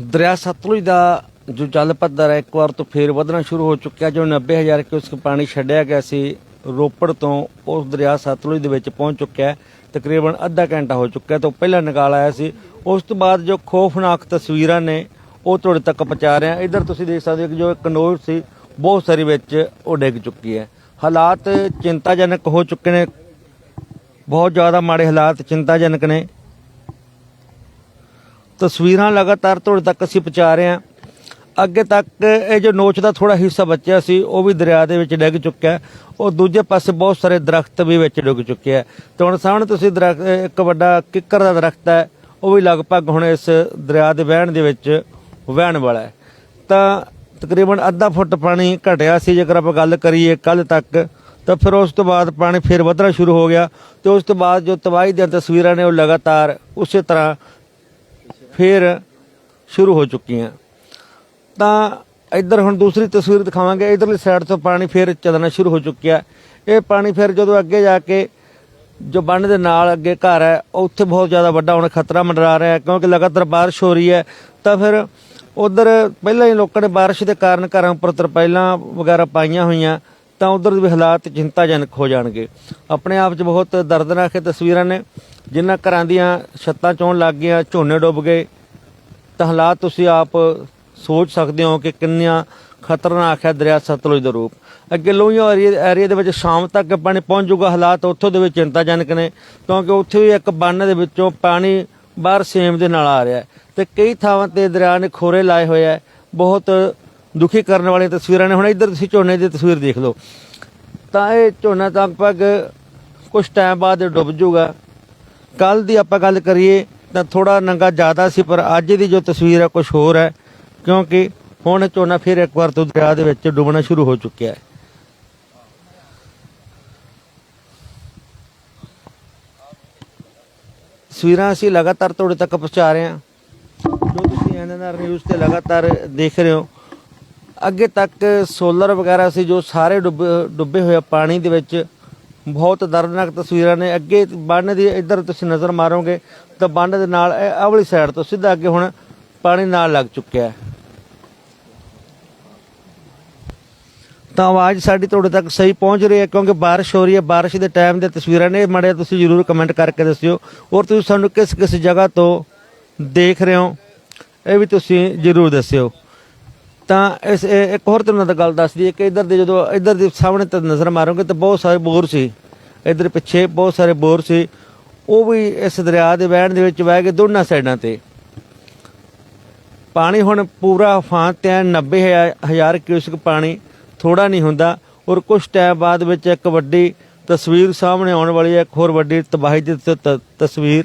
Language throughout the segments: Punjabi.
ਦਰਿਆ ਸਤਲੁਜ ਦਾ ਜੋ ਜਲ ਪੱਧਰ ਹੈ, ਇੱਕ ਵਾਰ ਤੋਂ ਫੇਰ ਵਧਣਾ ਸ਼ੁਰੂ ਹੋ ਚੁੱਕਿਆ। ਜੋ 90000 ਕਿਊਸਕ ਪਾਣੀ ਛੱਡਿਆ ਗਿਆ ਸੀ, ਰੋਪੜ ਤੋਂ ਉਸ ਦਰਿਆ ਸਤਲੁਜ ਦੇ ਵਿੱਚ ਪਹੁੰਚ ਚੁੱਕਿਆ ਤਕਰੀਬਨ ਅੱਧਾ ਘੰਟਾ ਹੋ ਚੁੱਕਿਆ ਤੋਂ ਪਹਿਲਾਂ ਨਿਕਾਲ ਆਇਆ ਸੀ। ਉਸ ਤੋਂ ਬਾਅਦ ਜੋ ਖੌਫਨਾਕ ਤਸਵੀਰਾਂ ਨੇ, ਉਹ ਤੁਹਾਡੇ ਤੱਕ ਪਹੁੰਚਾ ਰਹੇ ਹਾਂ। ਇੱਧਰ ਤੁਸੀਂ ਦੇਖ ਸਕਦੇ ਹੋ ਕਿ ਜੋ ਇੱਕ ਸੀ, ਬਹੁਤ ਸਾਰੀ ਵਿੱਚ ਉਹ ਡਿੱਗ ਚੁੱਕੀ ਹੈ। ਹਾਲਾਤ ਚਿੰਤਾਜਨਕ ਹੋ ਚੁੱਕੇ ਨੇ। ਬਹੁਤ ਜ਼ਿਆਦਾ ਮਾੜੇ ਹਾਲਾਤ ਚਿੰਤਾਜਨਕ ਨੇ। ਤਸਵੀਰਾਂ ਲਗਾਤਾਰ ਤੁਹਾਡੇ ਤੱਕ ਅਸੀਂ ਪਹੁੰਚਾ ਰਹੇ ਹਾਂ। ਅੱਗੇ ਤੱਕ ਇਹ ਜੋ ਨੋਚ ਦਾ ਥੋੜਾ ਹਿੱਸਾ ਬਚਿਆ ਸੀ, ਉਹ ਵੀ ਦਰਿਆ ਦੇ ਵਿੱਚ ਡਿੱਗ ਚੁੱਕਿਆ ਹੈ। ਉਹ ਦੂਜੇ ਪਾਸੇ ਬਹੁਤ ਸਾਰੇ ਦਰਖਤ ਵੀ ਵਿੱਚ ਡੁੱਬ ਚੁੱਕੇ ਹੈ। ਤੇ ਹੁਣ ਸਾਹਮਣੇ ਤੁਸੀਂ ਦਰਖਤ ਇੱਕ ਵੱਡਾ ਕਿੱਕਰ ਦਾ ਦਰਖਤ ਹੈ, ਉਹ ਵੀ ਲਗਭਗ ਹੁਣ ਇਸ ਦਰਿਆ ਦੇ ਵਹਿਣ ਦੇ ਵਿੱਚ ਵਹਿਣ ਵਾਲਾ ਹੈ। ਤਾਂ ਤਕਰੀਬਨ ਅੱਧਾ ਫੁੱਟ ਪਾਣੀ ਘਟਿਆ ਸੀ, ਜੇਕਰ ਆਪਾਂ ਗੱਲ ਕਰੀਏ ਕੱਲ ਤੱਕ, ਤਾਂ ਫਿਰ ਉਸ ਤੋਂ ਬਾਅਦ ਪਾਣੀ ਫਿਰ ਵਧਣਾ ਸ਼ੁਰੂ ਹੋ ਗਿਆ। ਤੇ ਉਸ ਤੋਂ ਬਾਅਦ ਜੋ ਤਬਾਹੀ ਦੀਆਂ ਤਸਵੀਰਾਂ ਨੇ, ਉਹ ਲਗਾਤਾਰ ਉਸੇ ਤਰ੍ਹਾਂ ਫਿਰ ਸ਼ੁਰੂ ਹੋ ਚੁੱਕੀਆਂ। ਤਾਂ ਇੱਧਰ ਹੁਣ ਦੂਸਰੀ ਤਸਵੀਰ ਦਿਖਾਵਾਂਗੇ। ਇਧਰਲੀ ਸਾਈਡ ਤੋਂ ਪਾਣੀ ਫਿਰ ਚੱਲਣਾ ਸ਼ੁਰੂ ਹੋ ਚੁੱਕਿਆ। ਇਹ ਪਾਣੀ ਫਿਰ ਜਦੋਂ ਅੱਗੇ ਜਾ ਕੇ ਜੋ ਬੰਨ ਦੇ ਨਾਲ ਅੱਗੇ ਘਰ ਹੈ ਉੱਥੇ ਬਹੁਤ ਜ਼ਿਆਦਾ ਵੱਡਾ ਹੁਣ ਖਤਰਾ ਮੰਡਰਾ ਰਿਹਾ ਕਿਉਂਕਿ ਲਗਾਤਾਰ ਬਾਰਿਸ਼ ਹੋ ਰਹੀ ਹੈ। ਤਾਂ ਫਿਰ ਉਧਰ ਪਹਿਲਾਂ ਹੀ ਲੋਕਾਂ ਨੇ ਬਾਰਿਸ਼ ਦੇ ਕਾਰਨ ਘਰਾਂ ਉੱਪਰ ਤਰਪਾਈਲਾਂ ਵਗੈਰਾ ਪਾਈਆਂ ਹੋਈਆਂ। ਤਾਂ ਉਧਰ ਦੇ ਵੀ ਹਾਲਾਤ ਚਿੰਤਾਜਨਕ ਹੋ ਜਾਣਗੇ। ਆਪਣੇ ਆਪ 'ਚ ਬਹੁਤ ਦਰਦਨਾਕ ਇਹ ਤਸਵੀਰਾਂ ਨੇ, ਜਿਨ੍ਹਾਂ ਘਰਾਂ ਦੀਆਂ ਛੱਤਾਂ ਚੋਂ ਲੱਗ ਗਈਆਂ ਝੋਨੇ ਡੁੱਬ ਗਏ। ਤਾਂ ਹਾਲਾਤ ਤੁਸੀਂ ਆਪ ਸੋਚ ਸਕਦੇ ਹੋ ਕਿ ਕਿੰਨਾ ਖਤਰਨਾਕ ਹੈ ਦਰਿਆ ਸਤਲੁਜ ਦਾ ਰੂਪ। ਅੱਗੇ ਲੋਹੀਆਂ ਏਰੀਆ ਦੇ ਵਿੱਚ ਸ਼ਾਮ ਤੱਕ ਪਾਣੀ ਪਹੁੰਚ ਜਾਊਗਾ। ਹਾਲਾਤ ਉੱਥੋਂ ਦੇ ਵਿੱਚ ਚਿੰਤਾਜਨਕ ਨੇ, ਕਿਉਂਕਿ ਉੱਥੇ ਵੀ ਇੱਕ ਬੰਨ ਦੇ ਵਿੱਚੋਂ ਪਾਣੀ ਬਾਹਰ ਸੇਮ ਦੇ ਨਾਲ ਆ ਰਿਹਾ ਹੈ। ਤੇ ਕਈ ਥਾਵਾਂ ਤੇ ਦਰਿਆ ਨੇ ਖੋਰੇ ਲਾਏ ਹੋਏ ਹੈ। ਬਹੁਤ ਦੁਖੀ ਕਰਨ ਵਾਲੀਆਂ ਤਸਵੀਰਾਂ ਨੇ। ਹੁਣ ਇੱਧਰ ਤੁਸੀਂ ਝੋਨੇ ਦੀ ਤਸਵੀਰ ਦੇਖ ਲਓ। ਤਾਂ ਇਹ ਝੋਨਾ ਤਾਂ ਲਗਭਗ ਕੁਝ ਟਾਈਮ ਬਾਅਦ ਡੁੱਬ ਜਾਊਗਾ। ਕੱਲ ਦੀ ਆਪਾਂ ਗੱਲ ਕਰੀਏ ਤਾਂ ਥੋੜਾ ਨੰਗਾ ਜ਼ਿਆਦਾ ਸੀ, ਪਰ ਅੱਜ ਦੀ ਜੋ ਤਸਵੀਰ ਹੈ ਕੁਝ ਹੋਰ ਹੈ। ਕਿਉਂਕਿ ਹੁਣ ਝੋਨਾ ਫਿਰ ਇੱਕ ਵਾਰ ਤੋਂ ਦਰਿਆ ਦੇ ਵਿੱਚ ਡੁੱਬਣਾ ਸ਼ੁਰੂ ਹੋ ਚੁੱਕਿਆ ਹੈ। ਤਸਵੀਰਾਂ ਅਸੀਂ ਲਗਾਤਾਰ ਤੁਹਾਡੇ ਤੱਕ ਪਹੁੰਚਾ ਰਹੇ ਹਾਂ। ਜੋ ਤੁਸੀਂ ਐਨਐਨਆਰ ਨਿਊਜ਼ ਤੇ ਲਗਾਤਾਰ ਦੇਖ ਰਹੇ ਹੋ ਅੱਗੇ ਤੱਕ ਸੋਲਰ ਵਗੈਰਾ ਸੀ ਜੋ ਸਾਰੇ ਡੁੱਬੇ ਡੁੱਬੇ ਹੋਏ ਆ ਪਾਣੀ ਦੇ ਵਿੱਚ। ਬਹੁਤ ਦਰਦਨਾਕ ਤਸਵੀਰਾਂ ਨੇ। ਅੱਗੇ ਬੰਨ ਦੀ ਇੱਧਰ ਤੁਸੀਂ ਨਜ਼ਰ ਮਾਰੋਗੇ ਤਾਂ ਬੰਨ ਦੇ ਨਾਲ ਇਹ ਆਹ ਵਾਲੀ ਸਾਈਡ ਤੋਂ ਸਿੱਧਾ ਅੱਗੇ ਹੁਣ ਪਾਣੀ ਨਾਲ ਲੱਗ ਚੁੱਕਿਆ ਹੈ। ਤਾਂ ਆਵਾਜ਼ ਸਾਡੀ ਤੁਹਾਡੇ ਤੱਕ ਸਹੀ ਪਹੁੰਚ ਰਹੀ ਹੈ ਕਿਉਂਕਿ ਬਾਰਿਸ਼ ਹੋ ਰਹੀ ਹੈ। ਬਾਰਿਸ਼ ਦੇ ਟਾਈਮ ਦੇ ਤਸਵੀਰਾਂ ਨੇ। ਮੜੇ ਤੁਸੀਂ ਜਰੂਰ ਕਮੈਂਟ ਕਰਕੇ ਦੱਸਿਓ। ਔਰ ਤੁਸੀਂ ਸਾਨੂੰ ਕਿਸ ਕਿਸ ਜਗ੍ਹਾ ਤੋਂ ਦੇਖ ਰਹੇ ਹੋ, ਇਹ ਵੀ ਤੁਸੀਂ ਜਰੂਰ ਦੱਸਿਓ। ਤਾਂ ਇਸ, ਇਹ- ਇੱਕ ਹੋਰ ਤੁਹਾਨੂੰ ਤਾਂ ਗੱਲ ਦੱਸਦੀ ਹੈ ਕਿ ਇੱਧਰ ਦੇ ਜਦੋਂ, ਇੱਧਰ ਦੇ ਸਾਹਮਣੇ ਤਾਂ ਨਜ਼ਰ ਮਾਰੋਗੇ ਤਾਂ ਬਹੁਤ ਸਾਰੇ ਬੋਰ ਸੀ। ਇੱਧਰ ਪਿੱਛੇ ਬਹੁਤ ਸਾਰੇ ਬੋਰ ਸੀ। ਉਹ ਵੀ ਇਸ ਦਰਿਆ ਦੇ ਵਹਿਣ ਦੇ ਵਿੱਚ ਵਹਿ ਗਏ ਦੋਨਾਂ ਸਾਈਡਾਂ ਤੇ। ਪਾਣੀ ਹੁਣ ਪੂਰਾ ਫਾਂ ਤੇ ਹੈ 90 ਹਜ਼ਾਰ ਕਿਊਸਕ ਪਾਣੀ ਥੋੜਾ ਨਹੀਂ ਹੁੰਦਾ। ਔਰ ਕੁਝ ਟਾਈਮ ਬਾਅਦ ਵਿੱਚ ਇੱਕ ਵੱਡੀ ਤਸਵੀਰ ਸਾਹਮਣੇ ਆਉਣ ਵਾਲੀ ਹੈ, ਇੱਕ ਹੋਰ ਵੱਡੀ ਤਬਾਹੀ ਦੀ ਤ- ਤ- ਤਸਵੀਰ।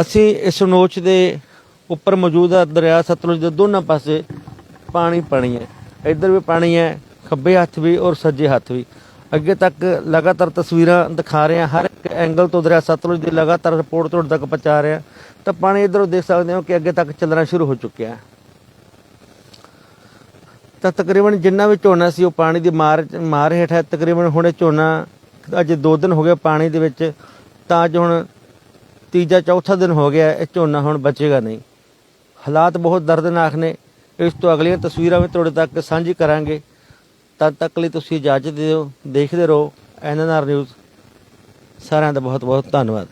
ਅਸੀਂ ਇਸ ਨੋਚ ਦੇ ਉੱਪਰ ਮੌਜੂਦ ਹੈ ਦਰਿਆ ਸਤਲੁਜ ਦੇ ਦੋਨਾਂ ਪਾਸੇ। ਪਾਣੀ ਪਾਣੀ ਹੈ। ਇੱਧਰ ਵੀ ਪਾਣੀ ਹੈ, ਖੱਬੇ ਹੱਥ ਵੀ ਔਰ ਸੱਜੇ ਹੱਥ ਵੀ। ਅੱਗੇ ਤੱਕ ਲਗਾਤਾਰ ਤਸਵੀਰਾਂ ਦਿਖਾ ਰਹੇ ਹਾਂ, ਹਰ ਇੱਕ ਐਂਗਲ ਤੋਂ ਦਰਿਆ ਸਤਲੁਜ ਦੀ ਲਗਾਤਾਰ ਰਿਪੋਰਟ ਤੁਹਾਡੇ ਤੱਕ ਪਹੁੰਚਾ ਰਹੇ ਹਾਂ। ਤਾਂ ਪਾਣੀ ਇੱਧਰੋਂ ਦੇਖ ਸਕਦੇ ਹੋ ਕਿ ਅੱਗੇ ਤੱਕ ਚੱਲਣਾ ਸ਼ੁਰੂ ਹੋ ਚੁੱਕਿਆ ਹੈ। ਤਾਂ ਤਕਰੀਬਨ ਜਿੰਨਾ ਵੀ ਝੋਨਾ ਸੀ, ਉਹ ਪਾਣੀ ਦੀ ਮਾਰ ਮਾਰ ਹੇਠ ਹੈ। ਤਕਰੀਬਨ ਹੁਣ ਇਹ ਝੋਨਾ ਅੱਜ 2 ਦਿਨ ਹੋ ਗਏ ਪਾਣੀ ਦੇ ਵਿੱਚ। ਤਾਂ ਅੱਜ ਹੁਣ ਤੀਜਾ, ਚੌਥਾ ਦਿਨ ਹੋ ਗਿਆ, ਇਹ ਝੋਨਾ ਹੁਣ ਬਚੇਗਾ ਨਹੀਂ। ਹਾਲਾਤ ਬਹੁਤ ਦਰਦਨਾਕ ਨੇ। ਇਸ ਤੋਂ ਅਗਲੀਆਂ ਤਸਵੀਰਾਂ ਵੀ ਤੁਹਾਡੇ ਤੱਕ ਸਾਂਝੀ ਕਰਾਂਗੇ। ਤਦ ਤੱਕ ਲਈ ਤੁਸੀਂ ਇਜਾਜ਼ਤ ਦਿਓ, ਦੇਖਦੇ ਰਹੋ ਐਨਐਨਆਰ ਨਿਊਜ਼। ਸਾਰਿਆਂ ਦਾ ਬਹੁਤ ਬਹੁਤ ਧੰਨਵਾਦ।